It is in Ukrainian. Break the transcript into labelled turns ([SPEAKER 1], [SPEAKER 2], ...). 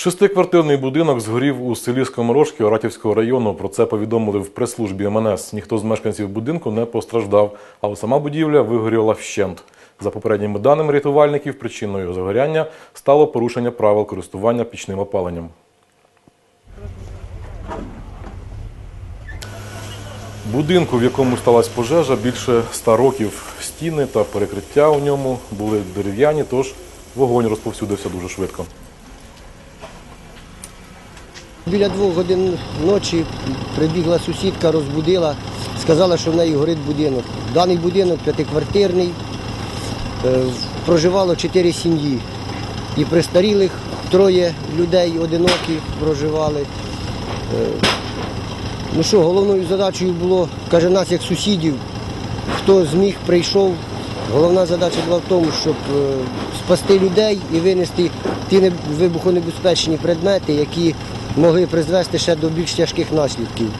[SPEAKER 1] Шестиквартирний будинок згорів у селі Скоморожки Оратівського району. Про це повідомили в прес-службі МНС. Ніхто з мешканців будинку не постраждав, але сама будівля вигоріла вщент. За попередніми даними рятувальників, причиною загоряння стало порушення правил користування пічним опаленням. Будинку, в якому сталася пожежа, більше ста років. Стіни та перекриття у ньому були дерев'яні, тож вогонь розповсюдився дуже швидко.
[SPEAKER 2] Біля двох годин ночі прибігла сусідка, розбудила, сказала, що в неї горить будинок. Даний будинок п'ятиквартирний, е, проживало чотири сім'ї. І престарілих троє людей одинокі проживали. Е, Ну що, головною задачею було, каже, нас як сусідів, хто зміг, прийшов. Головна задача була в тому, щоб е, спасти людей і винести ті вибухонебезпечні предмети, які могли призвести ще до більш тяжких наслідків.